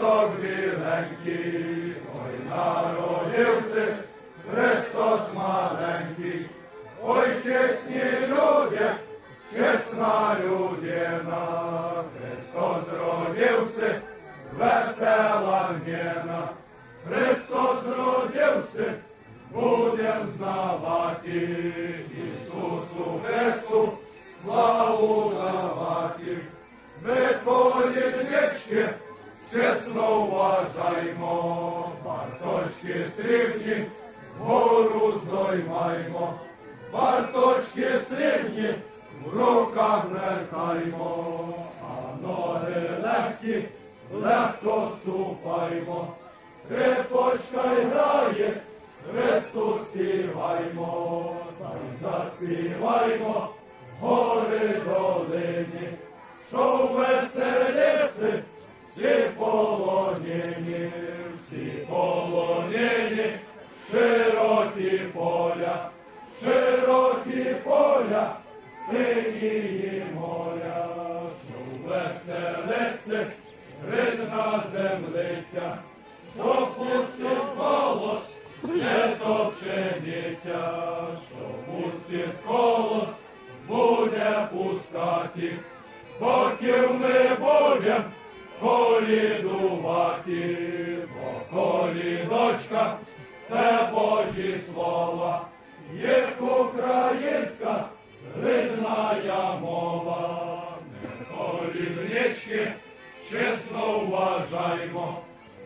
Христос біленький, ой народився, Христос маленький, ой чесні люди, чесна людина, Христос родився, весела віна, Христос родився, будем знавати, Ісусу Христу, славу давати, ми твої вічки, чесно вважаймо, барточки срібні, гору здоймаймо, барточки срібні, в руках вертаймо, а ноги легкі, легко ступаймо, скрипочка грає, Христу співаймо, та й заспіваймо, гори долині, що веселиться, сині моря, що землиця, що пустить голос, не то пшениця, що пустить колос, буде пускати, боків ми будем колідувати, бо колідочка це Божі слова, є українська рідна мова, не коліднички, чесно вважаймо,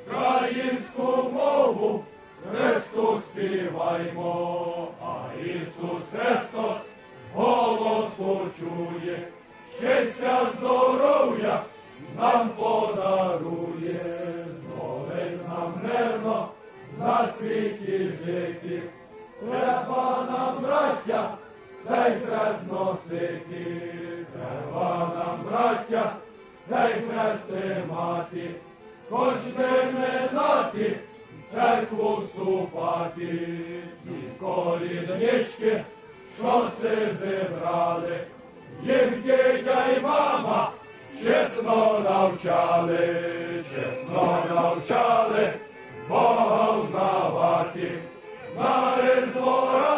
українську мову Христу співаймо, а Ісус Христос голосу чує, щастя, здоров'я нам подарує, зловить нам мирно на світі жити, треба нам, браття, цей хрест носити, треба нам, браття, цей хрест тримати, хоч минати, в церкву вступати, ці коліднички, що си зібрали, їх дітя й мама чесно навчали, чесно навчали, Бога взнавати, на різдво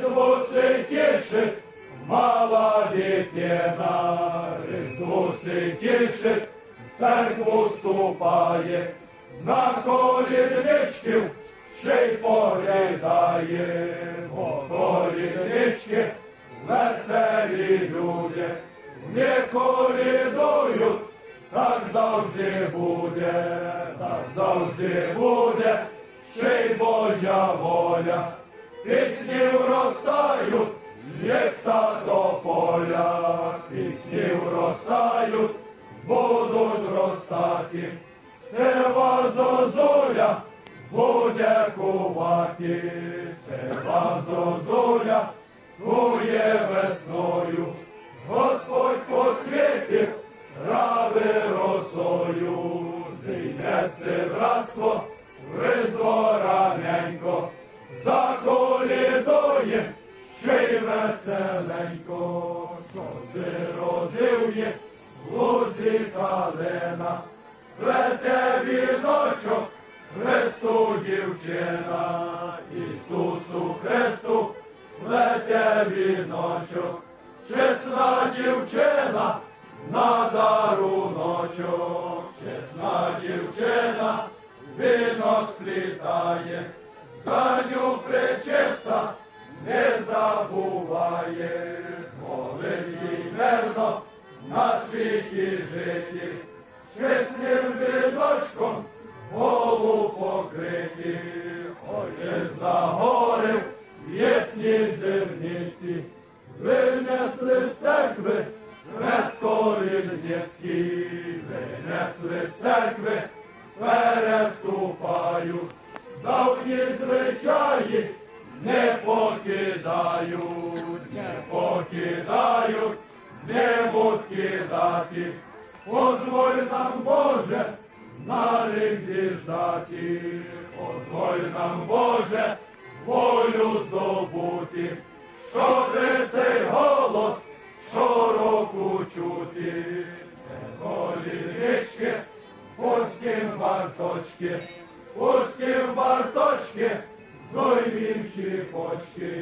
різдво се тішить, мала дитина, різдво се церкву ступає, на колідничків ще й поглядає, бо коліднички веселі люди, не колідують, так завжди буде, так завжди буде, ще й Божа воля, пісні вростають, як та до поля, пісні вростають, будуть ростати, сева зозуля буде кувати, сева зозуля кує весною, Господь посвітив ради росою, зійдеться братство, заколідує, ще й веселенько, що зирозив є, лузі калина, плете віночок, Христу дівчина, Ісусу Христу, плете віночок, чесна дівчина, на даруночок, чесна дівчина, віно сплітає, за ню причиста не забуває, змолив їй верно на світі житті, чесним віночком голову покриті, ой, загорив ясні зерниці, винесли з церкви Хрестолівницькі, винесли з церкви, покидають, не покидають, не будуть кидати, позволь нам, Боже, на рік діждати, позволь нам, Боже, волю здобути, щоб цей голос широко року чути. Голі річки, пуским барточки, пуским барточки, зоймівші почки.